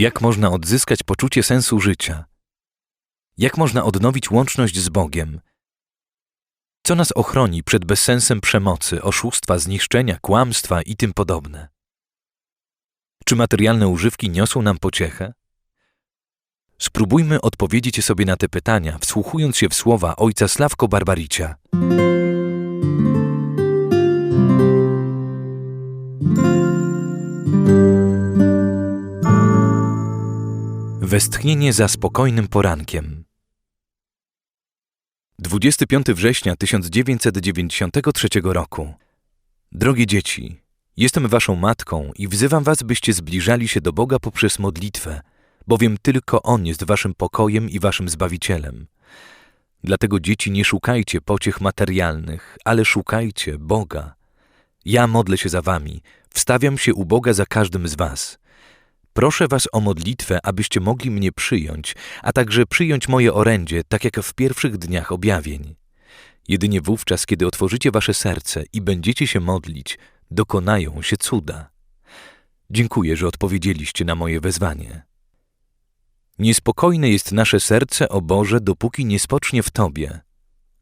Jak można odzyskać poczucie sensu życia? Jak można odnowić łączność z Bogiem? Co nas ochroni przed bezsensem przemocy, oszustwa, zniszczenia, kłamstwa i tym podobne? Czy materialne używki niosą nam pociechę? Spróbujmy odpowiedzieć sobie na te pytania, wsłuchując się w słowa ojca Sławko Barbaricia. Westchnienie za spokojnym porankiem. 25 września 1993 roku. Drogie dzieci, jestem waszą matką i wzywam was, byście zbliżali się do Boga poprzez modlitwę, bowiem tylko On jest waszym pokojem i waszym zbawicielem. Dlatego dzieci nie szukajcie pociech materialnych, ale szukajcie Boga. Ja modlę się za wami, wstawiam się u Boga za każdym z was. Proszę was o modlitwę, abyście mogli mnie przyjąć, a także przyjąć moje orędzie, tak jak w pierwszych dniach objawień. Jedynie wówczas, kiedy otworzycie wasze serce i będziecie się modlić, dokonają się cuda. Dziękuję, że odpowiedzieliście na moje wezwanie. Niespokojne jest nasze serce, o Boże, dopóki nie spocznie w Tobie.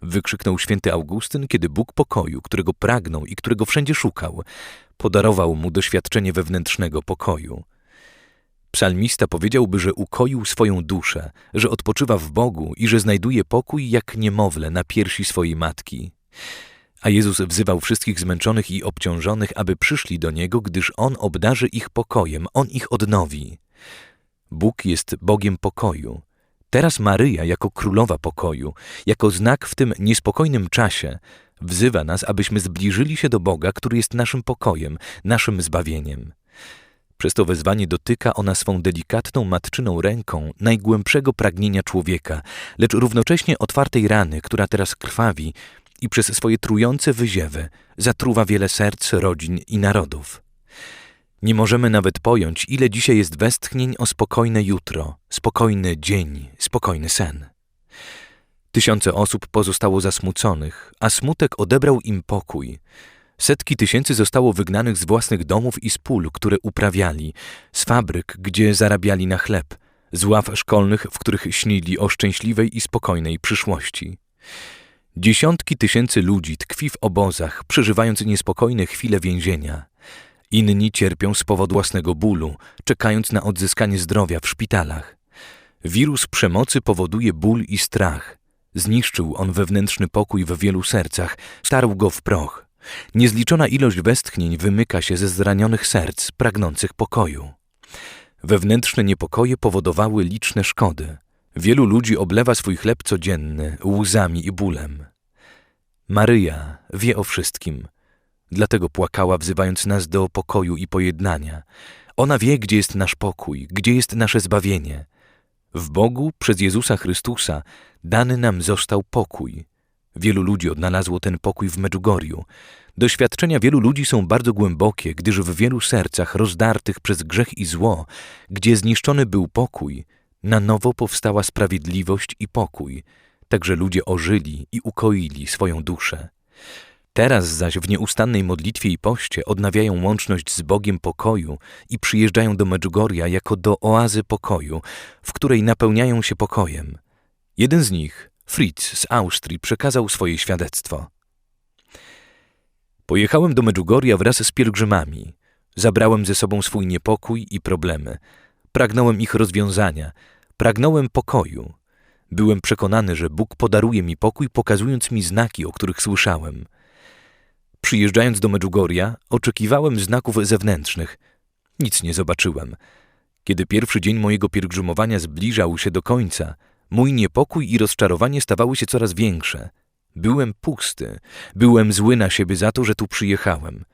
Wykrzyknął święty Augustyn, kiedy Bóg pokoju, którego pragnął i którego wszędzie szukał, podarował mu doświadczenie wewnętrznego pokoju. Psalmista powiedziałby, że ukoił swoją duszę, że odpoczywa w Bogu i że znajduje pokój jak niemowlę na piersi swojej matki. A Jezus wzywał wszystkich zmęczonych i obciążonych, aby przyszli do Niego, gdyż On obdarzy ich pokojem, On ich odnowi. Bóg jest Bogiem pokoju. Teraz Maryja, jako królowa pokoju, jako znak w tym niespokojnym czasie, wzywa nas, abyśmy zbliżyli się do Boga, który jest naszym pokojem, naszym zbawieniem. Przez to wezwanie dotyka ona swą delikatną matczyną ręką najgłębszego pragnienia człowieka, lecz równocześnie otwartej rany, która teraz krwawi i przez swoje trujące wyziewy zatruwa wiele serc, rodzin i narodów. Nie możemy nawet pojąć, ile dzisiaj jest westchnień o spokojne jutro, spokojny dzień, spokojny sen. Tysiące osób pozostało zasmuconych, a smutek odebrał im pokój. Setki tysięcy zostało wygnanych z własnych domów i z pól, które uprawiali, z fabryk, gdzie zarabiali na chleb, z ław szkolnych, w których śnili o szczęśliwej i spokojnej przyszłości. Dziesiątki tysięcy ludzi tkwi w obozach, przeżywając niespokojne chwile więzienia. Inni cierpią z powodu własnego bólu, czekając na odzyskanie zdrowia w szpitalach. Wirus przemocy powoduje ból i strach. Zniszczył on wewnętrzny pokój w wielu sercach, starł go w proch. Niezliczona ilość westchnień wymyka się ze zranionych serc pragnących pokoju. Wewnętrzne niepokoje powodowały liczne szkody. Wielu ludzi oblewa swój chleb codzienny łzami i bólem. Maryja wie o wszystkim, dlatego płakała, wzywając nas do pokoju i pojednania. Ona wie, gdzie jest nasz pokój, gdzie jest nasze zbawienie. W Bogu przez Jezusa Chrystusa dany nam został pokój. Wielu ludzi odnalazło ten pokój w Medjugorju. Doświadczenia wielu ludzi są bardzo głębokie, gdyż w wielu sercach rozdartych przez grzech i zło, gdzie zniszczony był pokój, na nowo powstała sprawiedliwość i pokój, także ludzie ożyli i ukoili swoją duszę. Teraz zaś w nieustannej modlitwie i poście odnawiają łączność z Bogiem pokoju i przyjeżdżają do Medjugorja jako do oazy pokoju, w której napełniają się pokojem. Jeden z nich, Fritz z Austrii, przekazał swoje świadectwo. Pojechałem do Medjugorja wraz z pielgrzymami. Zabrałem ze sobą swój niepokój i problemy. Pragnąłem ich rozwiązania. Pragnąłem pokoju. Byłem przekonany, że Bóg podaruje mi pokój, pokazując mi znaki, o których słyszałem. Przyjeżdżając do Medjugorja, oczekiwałem znaków zewnętrznych. Nic nie zobaczyłem. Kiedy pierwszy dzień mojego pielgrzymowania zbliżał się do końca, mój niepokój i rozczarowanie stawały się coraz większe. Byłem pusty, byłem zły na siebie za to, że tu przyjechałem.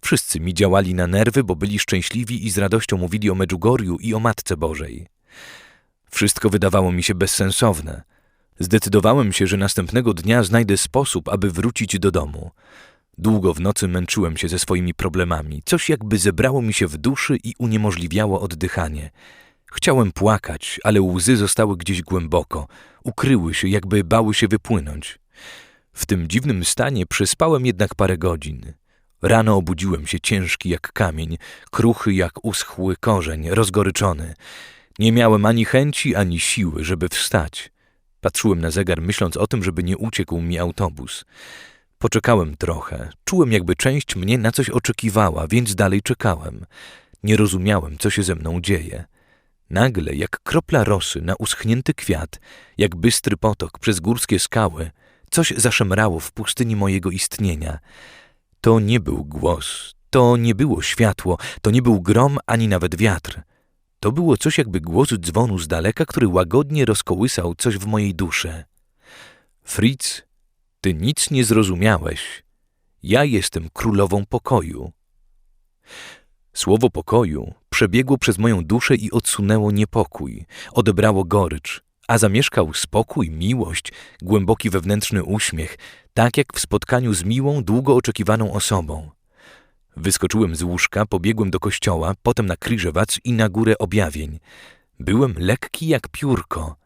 Wszyscy mi działali na nerwy, bo byli szczęśliwi i z radością mówili o Medjugorju i o Matce Bożej. Wszystko wydawało mi się bezsensowne. Zdecydowałem się, że następnego dnia znajdę sposób, aby wrócić do domu. Długo w nocy męczyłem się ze swoimi problemami. Coś jakby zebrało mi się w duszy i uniemożliwiało oddychanie. Chciałem płakać, ale łzy zostały gdzieś głęboko. Ukryły się, jakby bały się wypłynąć. W tym dziwnym stanie przespałem jednak parę godzin. Rano obudziłem się ciężki jak kamień, kruchy jak uschły korzeń, rozgoryczony. Nie miałem ani chęci, ani siły, żeby wstać. Patrzyłem na zegar, myśląc o tym, żeby nie uciekł mi autobus. Poczekałem trochę. Czułem, jakby część mnie na coś oczekiwała, więc dalej czekałem. Nie rozumiałem, co się ze mną dzieje. Nagle, jak kropla rosy na uschnięty kwiat, jak bystry potok przez górskie skały, coś zaszemrało w pustyni mojego istnienia. To nie był głos, to nie było światło, to nie był grom ani nawet wiatr. To było coś jakby głos dzwonu z daleka, który łagodnie rozkołysał coś w mojej duszy. Fritz, ty nic nie zrozumiałeś. Ja jestem królową pokoju. Słowo pokoju przebiegło przez moją duszę i odsunęło niepokój, odebrało gorycz, a zamieszkał spokój, miłość, głęboki wewnętrzny uśmiech, tak jak w spotkaniu z miłą, długo oczekiwaną osobą. Wyskoczyłem z łóżka, pobiegłem do kościoła, potem na Kryżewac i na górę objawień. Byłem lekki jak piórko.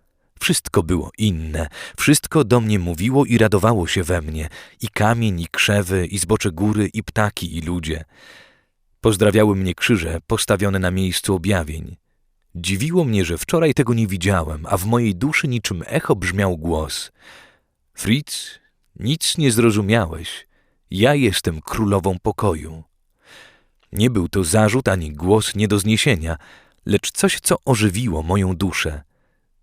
Wszystko było inne, wszystko do mnie mówiło i radowało się we mnie, i kamień, i krzewy, i zbocze góry, i ptaki, i ludzie. Pozdrawiały mnie krzyże postawione na miejscu objawień. Dziwiło mnie, że wczoraj tego nie widziałem, a w mojej duszy niczym echo brzmiał głos. Fritz, nic nie zrozumiałeś. Ja jestem królową pokoju. Nie był to zarzut ani głos nie do zniesienia, lecz coś, co ożywiło moją duszę.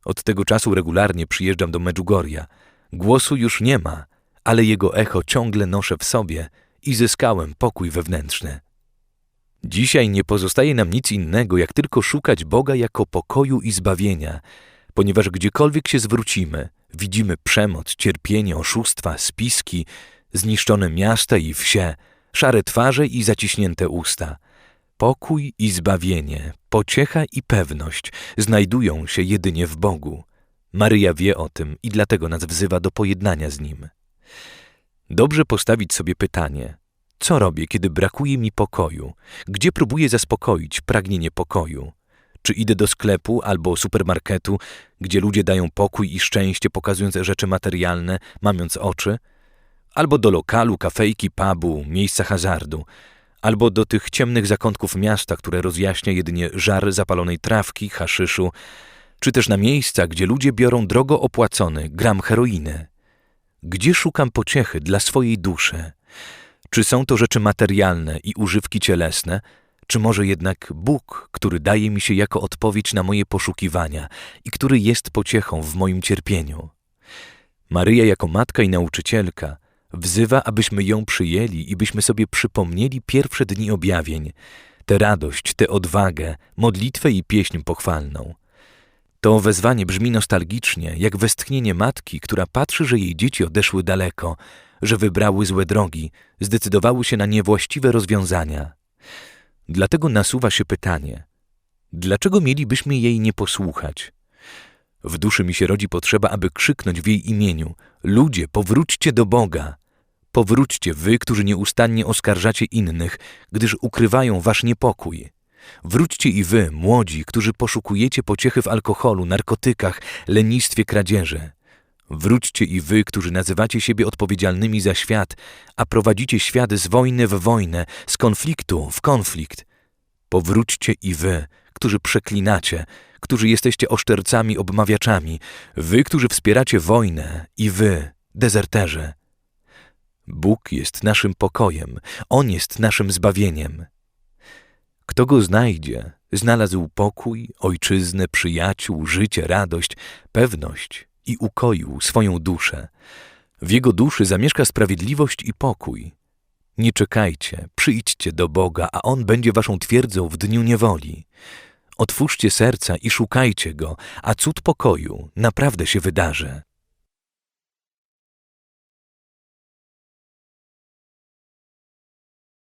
Od tego czasu regularnie przyjeżdżam do Medjugorja. Głosu już nie ma, ale jego echo ciągle noszę w sobie i zyskałem pokój wewnętrzny. Dzisiaj nie pozostaje nam nic innego, jak tylko szukać Boga jako pokoju i zbawienia, ponieważ gdziekolwiek się zwrócimy, widzimy przemoc, cierpienie, oszustwa, spiski, zniszczone miasta i wsie, szare twarze i zaciśnięte usta. Pokój i zbawienie, pociecha i pewność znajdują się jedynie w Bogu. Maryja wie o tym i dlatego nas wzywa do pojednania z Nim. Dobrze postawić sobie pytanie, co robię, kiedy brakuje mi pokoju? Gdzie próbuję zaspokoić pragnienie pokoju? Czy idę do sklepu albo supermarketu, gdzie ludzie dają pokój i szczęście, pokazując rzeczy materialne, mamiąc oczy? Albo do lokalu, kafejki, pubu, miejsca hazardu? Albo do tych ciemnych zakątków miasta, które rozjaśnia jedynie żar zapalonej trawki, haszyszu? Czy też na miejsca, gdzie ludzie biorą drogo opłacony gram heroiny? Gdzie szukam pociechy dla swojej duszy? Czy są to rzeczy materialne i używki cielesne, czy może jednak Bóg, który daje mi się jako odpowiedź na moje poszukiwania i który jest pociechą w moim cierpieniu? Maryja jako matka i nauczycielka wzywa, abyśmy ją przyjęli i byśmy sobie przypomnieli pierwsze dni objawień, tę radość, tę odwagę, modlitwę i pieśń pochwalną. To wezwanie brzmi nostalgicznie, jak westchnienie matki, która patrzy, że jej dzieci odeszły daleko, że wybrały złe drogi, zdecydowały się na niewłaściwe rozwiązania. Dlatego nasuwa się pytanie: dlaczego mielibyśmy jej nie posłuchać? W duszy mi się rodzi potrzeba, aby krzyknąć w jej imieniu: Ludzie, powróćcie do Boga! Powróćcie wy, którzy nieustannie oskarżacie innych, gdyż ukrywają wasz niepokój. Wróćcie i wy, młodzi, którzy poszukujecie pociechy w alkoholu, narkotykach, lenistwie, kradzieży. Wróćcie i wy, którzy nazywacie siebie odpowiedzialnymi za świat, a prowadzicie świat z wojny w wojnę, z konfliktu w konflikt. Powróćcie i wy, którzy przeklinacie, którzy jesteście oszczercami, obmawiaczami, wy, którzy wspieracie wojnę i wy, dezerterzy. Bóg jest naszym pokojem, On jest naszym zbawieniem. Kto go znajdzie, znalazł pokój, ojczyznę, przyjaciół, życie, radość, pewność i ukoił swoją duszę. W jego duszy zamieszka sprawiedliwość i pokój. Nie czekajcie, przyjdźcie do Boga, a On będzie waszą twierdzą w dniu niewoli. Otwórzcie serca i szukajcie Go, a cud pokoju naprawdę się wydarzy.